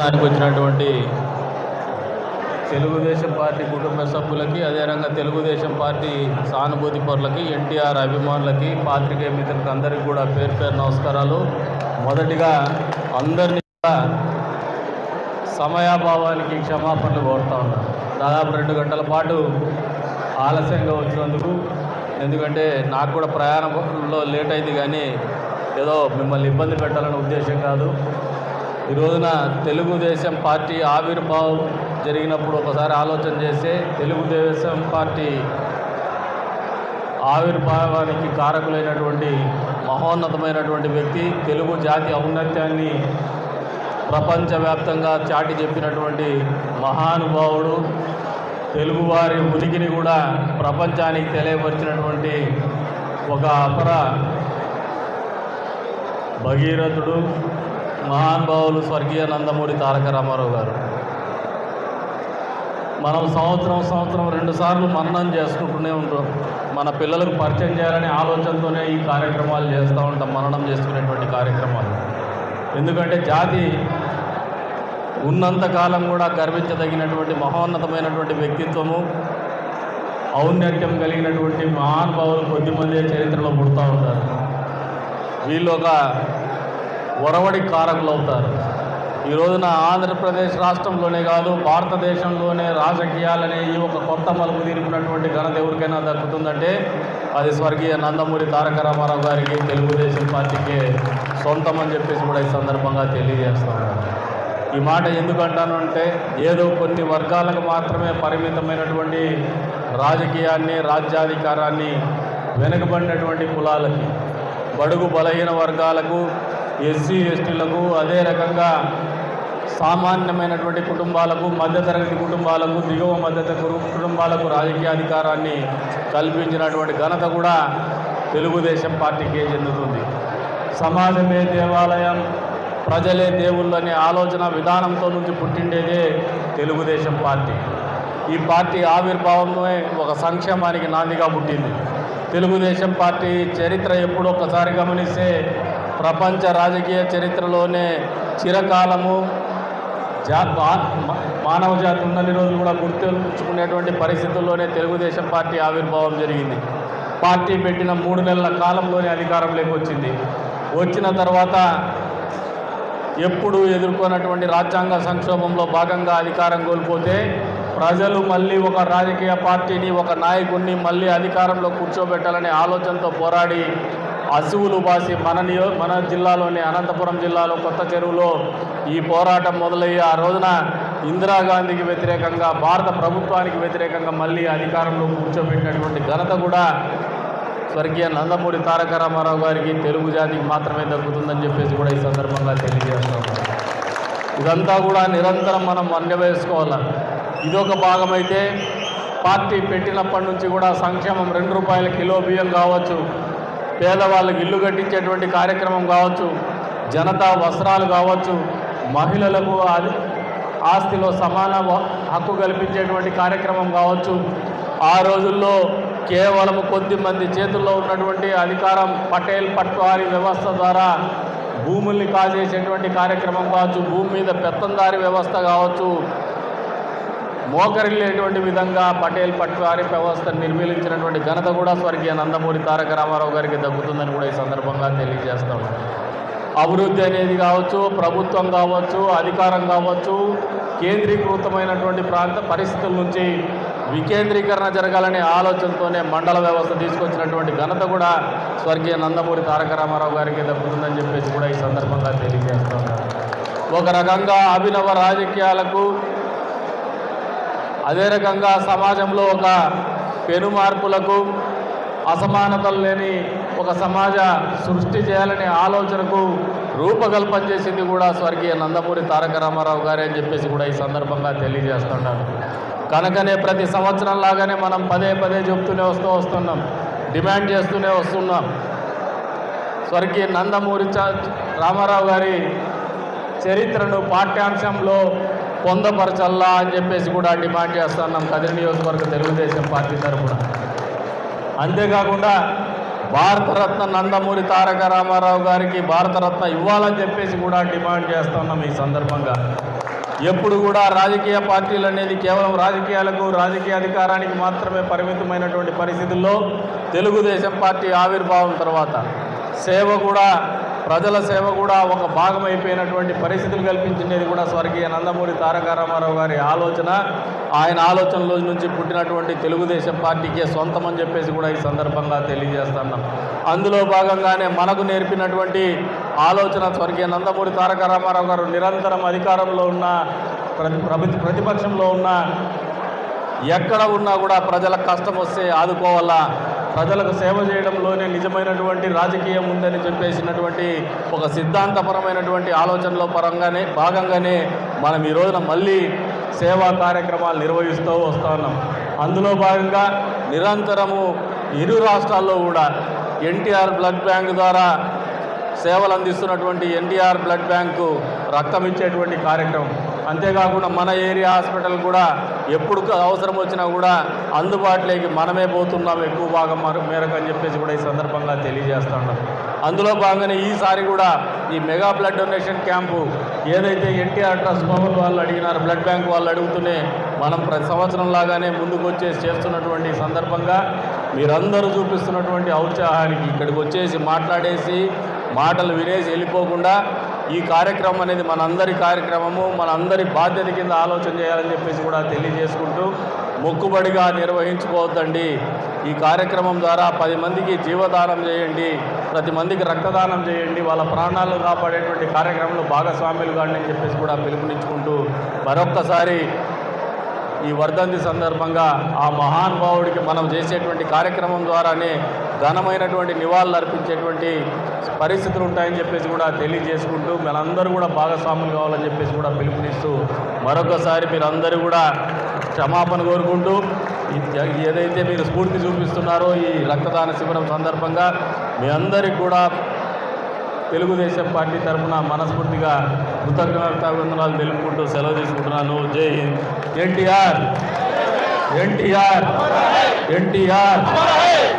దానికి వచ్చినటువంటి తెలుగుదేశం పార్టీ కుటుంబ సభ్యులకి అదేవిధంగా తెలుగుదేశం పార్టీ సానుభూతి పరులకి ఎన్టీఆర్ అభిమానులకి పాత్రికేయ మిత్రులకి అందరికీ కూడా పేరు పేరు నమస్కారాలు. మొదటిగా అందరినీ కూడా సమయాభావానికి క్షమాపణలు కోరుతా ఉన్నాను దాదాపు రెండు గంటల పాటు ఆలస్యంగా వచ్చినందుకు ఎందుకంటే నాకు కూడా ప్రయాణంలో లేట్ అయింది కానీ ఏదో మిమ్మల్ని ఇబ్బంది పెట్టాలనే ఉద్దేశం కాదు. ఈ రోజున తెలుగుదేశం పార్టీ ఆవిర్భావం జరిగినప్పుడు ఒకసారి ఆలోచన చేస్తే తెలుగుదేశం పార్టీ ఆవిర్భావానికి కారకులైనటువంటి మహోన్నతమైనటువంటి వ్యక్తి తెలుగు జాతి ఔన్నత్యాన్ని ప్రపంచవ్యాప్తంగా చాటి చెప్పినటువంటి మహానుభావుడు తెలుగువారి ఉనికిని కూడా ప్రపంచానికి తెలియపరిచినటువంటి ఒక అపర భగీరథుడు మహానుభావులు స్వర్గీయ నందమూరి తారక రామారావు గారు. మనం సంవత్సరం సంవత్సరం రెండుసార్లు మరణం చేసుకుంటూనే ఉంటాం. మన పిల్లలకు పరిచయం చేయాలనే ఆలోచనతోనే ఈ కార్యక్రమాలు చేస్తూ ఉంటాం మననం చేసుకునేటువంటి కార్యక్రమాలు. ఎందుకంటే జాతి ఉన్నంతకాలం కూడా గర్వించదగినటువంటి మహోన్నతమైనటువంటి వ్యక్తిత్వము ఔన్నత్యం కలిగినటువంటి మహానుభావులు కొద్దిమంది చరిత్రలో పుడుతూ ఉంటారు. వీళ్ళు ఒక ఒరవడి కారకులు అవుతారు. ఈ రోజున ఆంధ్రప్రదేశ్ రాష్ట్రంలోనే కాదు భారతదేశంలోనే రాజకీయాలనే ఈ ఒక కొత్త మలుపు తీరుకున్నటువంటి ఘనత ఎవరికైనా దక్కుతుందంటే అది స్వర్గీయ నందమూరి తారక రామారావు గారికి తెలుగుదేశం పార్టీకి సొంతం అని చెప్పేసి కూడా ఈ సందర్భంగా తెలియజేస్తాను ఈ మాట ఎందుకంటానంటే అంటే ఏదో కొన్ని వర్గాలకు మాత్రమే పరిమితమైనటువంటి రాజకీయాన్ని రాజ్యాధికారాన్ని వెనుకబడినటువంటి కులాలకి బడుగు బలహీన వర్గాలకు ఎస్సీ ఎస్టీలకు అదే రకంగా సామాన్యమైనటువంటి కుటుంబాలకు మధ్యతరగతి కుటుంబాలకు దిగువ మధ్యతరగతి కుటుంబాలకు రాజకీయ అధికారాన్ని కల్పించినటువంటి ఘనత కూడా తెలుగుదేశం పార్టీకే చెందుతుంది. సమాజమే దేవాలయం ప్రజలే దేవుళ్ళు అనే ఆలోచన విధానంతో నుంచి పుట్టిండేదే తెలుగుదేశం పార్టీ. ఈ పార్టీ ఆవిర్భావమే ఒక సంక్షేమానికి నాందిగా పుట్టింది. తెలుగుదేశం పార్టీ చరిత్ర ఎప్పుడు గమనిస్తే ప్రపంచ రాజకీయ చరిత్రలోనే చిరకాలము జా మా- మానవ జాతి ఉన్నన్ని రోజులు కూడా గుర్తుంచుకునేటువంటి పరిస్థితుల్లోనే తెలుగుదేశం పార్టీ ఆవిర్భావం జరిగింది. పార్టీ పెట్టిన మూడు నెలల కాలంలోనే అధికారంలోకి వచ్చింది. వచ్చిన తర్వాత ఎప్పుడు ఎదుర్కొన్నటువంటి రాజ్యాంగ సంక్షోభంలో భాగంగా అధికారం కోల్పోతే ప్రజలు మళ్ళీ ఒక రాజకీయ పార్టీని ఒక నాయకుడిని మళ్ళీ అధికారంలో కూర్చోబెట్టాలనే ఆలోచనతో పోరాడి అసువులు బాసి మన నియో మన జిల్లాలోని అనంతపురం జిల్లాలో కొత్త చెరువులో ఈ పోరాటం మొదలయ్యి ఆ రోజున ఇందిరాగాంధీకి వ్యతిరేకంగా భారత ప్రభుత్వానికి వ్యతిరేకంగా మళ్ళీ అధికారంలో కూర్చోబెట్టినటువంటి ఘనత కూడా స్వర్గీయ నందమూరి తారక రామారావు గారికి తెలుగు జాతికి మాత్రమే దక్కుతుందని చెప్పేసి కూడా ఈ సందర్భంగా తెలియజేస్తాం ఇదంతా కూడా నిరంతరం మనం వేసుకోవాలి ఇదొక భాగమైతే పార్టీ పెట్టినప్పటి నుంచి కూడా సంక్షేమం రెండు రూపాయల కిలో బియ్యం కావచ్చు పేదవాళ్ళకి ఇల్లు కట్టించేటువంటి కార్యక్రమం కావచ్చు జనతా వస్త్రాలు కావచ్చు మహిళలకు అది ఆస్తిలో సమాన హక్కు కల్పించేటువంటి కార్యక్రమం కావచ్చు. ఆ రోజుల్లో కేవలం కొద్ది మంది చేతుల్లో ఉన్నటువంటి అధికారం పటేల్ పట్వారీ వ్యవస్థ ద్వారా భూముల్ని కాజేసేటువంటి కార్యక్రమం కావచ్చు భూమి మీద పెత్తందారి వ్యవస్థ కావచ్చు మోకరిల్లేటువంటి విధంగా పటేల్ పట్వారి వ్యవస్థను నిర్మీలించినటువంటి ఘనత కూడా స్వర్గీయ నందమూరి తారక రామారావు గారికి దక్కుతుందని కూడా ఈ సందర్భంగా తెలియజేస్తాం అభివృద్ధి అనేది కావచ్చు ప్రభుత్వం కావచ్చు అధికారం కావచ్చు కేంద్రీకృతమైనటువంటి ప్రాంత పరిస్థితుల నుంచి వికేంద్రీకరణ జరగాలనే ఆలోచనతోనే మండల వ్యవస్థ తీసుకొచ్చినటువంటి ఘనత కూడా స్వర్గీయ నందమూరి తారక రామారావు గారికి దక్కుతుందని చెప్పేసి కూడా ఈ సందర్భంగా తెలియజేస్తాం ఒక రకంగా అభినవ రాజకీయాలకు అదే రకంగా సమాజంలో ఒక పెను మార్పులకు అసమానతలు లేని ఒక సమాజ సృష్టి చేయాలనే ఆలోచనకు రూపకల్పన చేసింది కూడా స్వర్గీయ నందమూరి తారక రామారావు గారే అని చెప్పేసి కూడా ఈ సందర్భంగా తెలియజేస్తున్నాను కనుకనే ప్రతి సంవత్సరం లాగానే మనం పదే పదే చెప్తూనే వస్తూ వస్తున్నాం డిమాండ్ చేస్తూనే వస్తున్నాం. స్వర్గీయ నందమూరి చ- రామారావు గారి చరిత్రను పాఠ్యాంశంలో పొందపరచల్లా అని చెప్పేసి కూడా డిమాండ్ చేస్తున్నాం కదిరి నియోజకవర్గ తెలుగుదేశం పార్టీ తరఫున అంతేకాకుండా భారతరత్న నందమూరి తారక రామారావు గారికి భారతరత్న ఇవ్వాలని చెప్పేసి కూడా డిమాండ్ చేస్తున్నాం ఈ సందర్భంగా. ఎప్పుడు కూడా రాజకీయ పార్టీలు అనేది కేవలం రాజకీయాలకు రాజకీయ అధికారానికి మాత్రమే పరిమితమైనటువంటి పరిస్థితుల్లో తెలుగుదేశం పార్టీ ఆవిర్భావం తర్వాత సేవ కూడా ప్రజల సేవ కూడా ఒక భాగం అయిపోయినటువంటి పరిస్థితులు కల్పించినది కూడా స్వర్గీయ నందమూరి తారక రామారావు గారి ఆలోచన. ఆయన ఆలోచనలో నుంచి పుట్టినటువంటి తెలుగుదేశం పార్టీకే సొంతం అని చెప్పేసి కూడా ఈ సందర్భంగా తెలియజేస్తున్నాం అందులో భాగంగానే మనకు నేర్పినటువంటి ఆలోచన స్వర్గీయ నందమూరి తారక రామారావు గారు నిరంతరం అధికారంలో ఉన్న ప్రతి ప్రతిపక్షంలో ఉన్న ఎక్కడ ఉన్నా కూడా ప్రజలకు కష్టం వస్తే ఆదుకోవాలా? ప్రజలకు సేవ చేయడంలోనే నిజమైనటువంటి రాజకీయం ఉందని చెప్పేసినటువంటి ఒక సిద్ధాంతపరమైనటువంటి ఆలోచనలో పరంగానే భాగంగానే మనం ఈ రోజున మళ్ళీ సేవా కార్యక్రమాలు నిర్వహిస్తూ వస్తూ ఉన్నాం. అందులో భాగంగా నిరంతరము ఇరు రాష్ట్రాల్లో కూడా ఎన్టీఆర్ బ్లడ్ బ్యాంక్ ద్వారా సేవలు అందిస్తున్నటువంటి ఎన్టీఆర్ బ్లడ్ బ్యాంకు రక్తం ఇచ్చేటువంటి కార్యక్రమం. అంతేకాకుండా మన ఏరియా హాస్పిటల్ కూడా ఎప్పుడు అవసరం వచ్చినా కూడా అందుబాటులోకి మనమే పోతున్నాం ఎక్కువ భాగం మర- మేరకు అని చెప్పేసి కూడా ఈ సందర్భంగా తెలియజేస్తున్నాం అందులో భాగంగానే ఈసారి కూడా ఈ మెగా బ్లడ్ డొనేషన్ క్యాంపు ఏదైతే ఎన్టీఆర్ ట్రస్ట్ భవన్ వాళ్ళు అడిగినారు బ్లడ్ బ్యాంక్ వాళ్ళు అడుగుతూనే మనం ప్రతి సంవత్సరం లాగానే ముందుకు వచ్చేసి చేస్తున్నటువంటి సందర్భంగా మీరందరూ చూపిస్తున్నటువంటి ఔత్సాహానికి ఇక్కడికి వచ్చేసి మాట్లాడేసి మాటలు వినేసి వెళ్ళిపోకుండా ఈ కార్యక్రమం అనేది మనందరి కార్యక్రమము మనందరి బాధ్యత కింద ఆలోచన చేయాలని చెప్పేసి కూడా తెలియజేసుకుంటూ మొక్కుబడిగా నిర్వహించుకోవద్దండి. ఈ కార్యక్రమం ద్వారా పది మందికి జీవదానం చేయండి ప్రతి మందికి రక్తదానం చేయండి వాళ్ళ ప్రాణాలు కాపాడేటువంటి కార్యక్రమంలో భాగస్వాములు కానీ అని చెప్పేసి కూడా పిలుపునిచ్చుకుంటూ మరొక్కసారి ఈ వర్ధంతి సందర్భంగా ఆ మహానుభావుడికి మనం చేసేటువంటి కార్యక్రమం ద్వారానే ఘనమైనటువంటి నివాళులు అర్పించేటువంటి పరిస్థితులు ఉంటాయని చెప్పేసి కూడా తెలియజేసుకుంటూ మనందరూ కూడా భాగస్వాములు కావాలని చెప్పేసి కూడా పిలుపునిస్తూ మరొకసారి మీరందరూ కూడా క్షమాపణ కోరుకుంటూ ఏదైతే మీరు స్ఫూర్తి చూపిస్తున్నారో ఈ రక్తదాన శిబిరం సందర్భంగా మీ అందరికి కూడా తెలుగుదేశం పార్టీ తరఫున మనస్ఫూర్తిగా కృతజ్ఞతాభివందనాలు తెలుపుకుంటూ సెలవు తీసుకుంటున్నాను. జై హింద్. ఎన్టీఆర్. ఎన్టీఆర్. ఎన్టీఆర్.